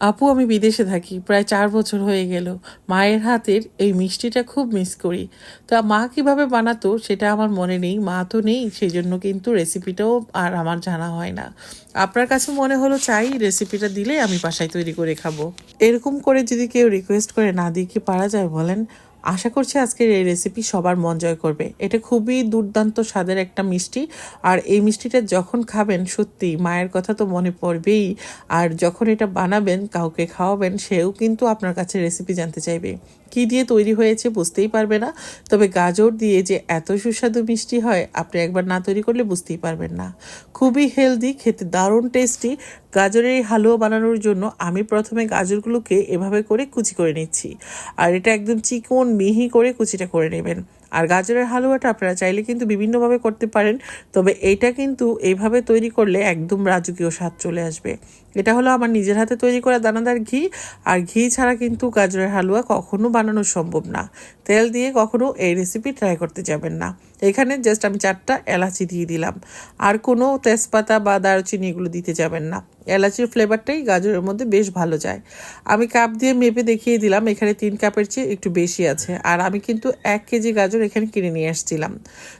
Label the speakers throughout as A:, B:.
A: আপু, আমি বিদেশে থাকি, প্রায় চার বছর হয়ে গেল। মায়ের হাতের এই মিষ্টিটা খুব মিস করি। তা মা কীভাবে বানাতো সেটা আমার মনে নেই, মা তো নেই সেই জন্য কিন্তু রেসিপিটাও আর আমার জানা হয় না। আপনার কাছে মনে হলো, চাই রেসিপিটা দিলে আমি বাসায় তৈরি করে খাব। এরকম করে যদি কেউ রিকোয়েস্ট করে না দিয়ে কি পারা যায়, বলেন আশা করছি আজকের এই রেসিপি সবার মন জয় করবে। এটা খুবই দুর্দান্ত স্বাদের একটা মিষ্টি। আর এই মিষ্টিটা যখন খাবেন সত্যি মায়ের কথা তো মনে পড়বেই। আর যখন এটা বানাবেন, কাউকে খাওয়াবেন, সেও কিন্তু আপনার কাছে রেসিপি জানতে চাইবে। কি দিয়ে তৈরি হয়েছে বুঝতেই পারবে না। তবে গাজর দিয়ে যে এত সুস্বাদু মিষ্টি হয়, আপনি একবার না তৈরি করলে বুঝতেই পারবেন না। খুবই হেলদি খেতে দারুণ টেস্টি গাজরের এই হালুয়া বানানোর জন্য আমি প্রথমে গাজরগুলোকে এভাবে করে কুচি করে নিচ্ছি। আর এটা একদম চিকন মিহি করে কুচিটা করে নেবেন। আর গাজরের হালুয়াটা আপনারা চাইলে কিন্তু বিভিন্নভাবে করতে পারেন, তবে এইটা কিন্তু এইভাবে তৈরি করলে একদম রাজকীয় স্বাদ চলে আসবে। এটা হলো আমার নিজের হাতে তৈরি করা দানাদার ঘি, আর ঘি ছাড়া কিন্তু গাজরের হালুয়া কখনো বানানো সম্ভব না। তেল দিয়ে কখনো এই রেসিপি ট্রাই করতে যাবেন না। এখানে জাস্ট আমি চারটা এলাচি দিয়ে দিলাম। আর কোনো তেজপাতা বা দারুচিনি এগুলো দিতে যাবেন না। এলাচির ফ্লেভারটাই গাজরের মধ্যে বেশ ভালো যায়। আমি কাপ দিয়ে মেপে দেখিয়ে দিলাম, এখানে তিন কাপের চেয়ে একটু বেশি আছে। আর আমি কিন্তু এক কেজি গাজর এখানে কিনে নিয়ে আসছিলাম।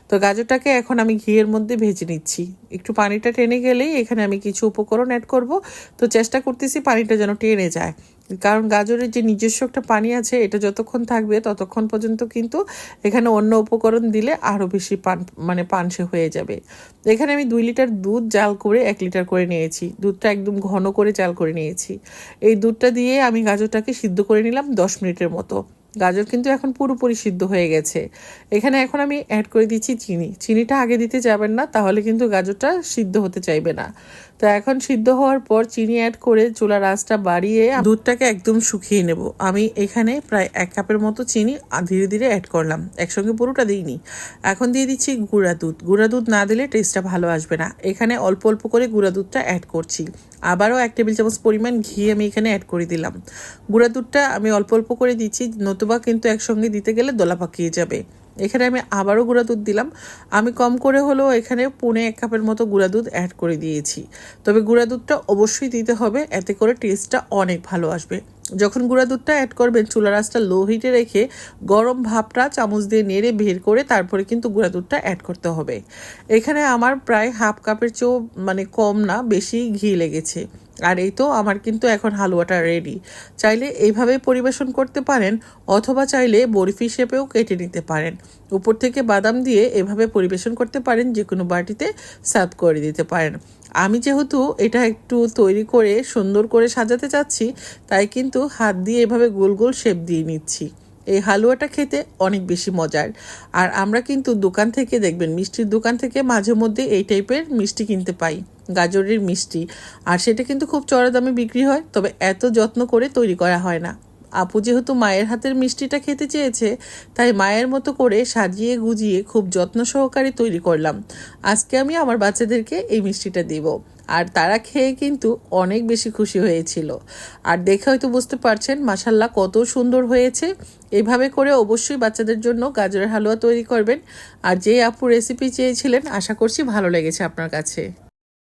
A: তো গাজরটাকে এখন আমি ঘিয়ের মধ্যে ভেজে নিচ্ছি। একটু পানিটা টেনে গেলেই এখানে আমি কিছু উপকরণ অ্যাড করব। তো চেষ্টা করতেছি পানিটা যেন টেনে যায়। কারণ গাজরের যে নিজস্ব একটা পানি আছে, এটা যতক্ষণ থাকবে ততক্ষণ পর্যন্ত কিন্তু এখানে অন্য উপকরণ দিলে আরও বেশি পান মানে পানসে হয়ে যাবে। এখানে আমি দুই লিটার দুধ জাল করে এক লিটার করে নিয়েছি। দুধটা একদম ঘন করে জাল করে নিয়েছি। এই দুধটা দিয়ে আমি গাজরটাকে সিদ্ধ করে নিলাম দশ মিনিটের মতো। গাজর কিন্তু এখন পুরোপুরি সিদ্ধ হয়ে গেছে। এখানে এখন আমি অ্যাড করে দিচ্ছি চিনি। চিনিটা আগে দিতে যাবেন না, তাহলে কিন্তু গাজরটা সিদ্ধ হতে চাইবে না। তো এখন সিদ্ধ হওয়ার পর চিনি অ্যাড করে চুলার আঁচটা বাড়িয়ে দুধটাকে একদম শুকিয়ে নেব। আমি এখানে প্রায় এক কাপের মতো চিনি ধীরে ধীরে অ্যাড করলাম। একসঙ্গে পুরোটা দিইনি। এখন দিয়ে দিচ্ছি গুঁড়া দুধ। গুঁড়া দুধ না দিলে টেস্টটা ভালো আসবে না। এখানে অল্প অল্প করে গুঁড়া দুধটা অ্যাড করছি। আবারও এক টেবিল চামচ পরিমাণ ঘি আমি এখানে অ্যাড করে দিলাম। গুঁড়া দুধটা আমি অল্প অল্প করে দিচ্ছি, নতুবা কিন্তু একসঙ্গে দিতে গেলে দোলা পাকিয়ে যাবে। এখানে আমি আবারও গুঁড়া দুধ দিলাম। আমি কম করে হলেও এখানে পুনে এক কাপের মতো গুঁড়া দুধ অ্যাড করে দিয়েছি। তবে গুঁড়া দুধটা অবশ্যই দিতে হবে, এতে করে টেস্টটা অনেক ভালো আসবে। যখন গুঁড়া দুধটা অ্যাড করবেন চুলা আঁচটা লো হিটে রেখে গরম ভাপটা চামচ দিয়ে নেড়ে বের করে তারপরে কিন্তু গুঁড়া দুধটা অ্যাড করতে হবে। এখানে আমার প্রায় হাফ কাপের চেয়েও মানে কম না, বেশি ঘি লেগেছে। আর এই তো আমার কিন্তু এখন হালুয়াটা রেডি চাইলে এইভাবে পরিবেশন করতে পারেন, অথবা চাইলে বরফি শেপেও কেটে নিতে পারেন। উপর থেকে বাদাম দিয়ে এভাবে পরিবেশন করতে পারেন যে কোনো বাটিতে সার্ভ করে দিতে পারেন। আমি যেহেতু এটা একটু তৈরি করে, সুন্দর করে সাজাতে চাচ্ছি, তাই কিন্তু হাত দিয়ে এভাবে গোল গোল শেপ দিয়ে নিচ্ছি। এই হালুয়াটা খেতে অনেক বেশি মজার। আর আমরা কিন্তু দোকান থেকে, দেখবেন, মিষ্টির দোকান থেকে মাঝে মধ্যে এই টাইপের মিষ্টি কিনতে পাই, গাজরের মিষ্টি। আর সেটা কিন্তু খুব চড়া দামে বিক্রি হয়, তবে এত যত্ন করে তৈরি করা হয় না। আপু যেহেতু মায়ের হাতের মিষ্টিটা খেতে চেয়েছে, তাই মায়ের মতো করে সাজিয়ে গুজিয়ে খুব যত্ন সহকারে তৈরি করলাম। আজকে আমি আমার বাচ্চাদেরকে এই মিষ্টিটা দিব। আর তারা খেয়ে কিন্তু অনেক বেশি খুশি হয়েছিল। আর দেখে হয়তো বুঝতে পারছেন মাসাল্লাহ কত সুন্দর হয়েছে। এভাবে করে অবশ্যই বাচ্চাদের জন্য গাজরের হালুয়া তৈরি করবেন। আর যে আপু রেসিপি চেয়েছিলেন, আশা করছি ভালো লেগেছে আপনার কাছে।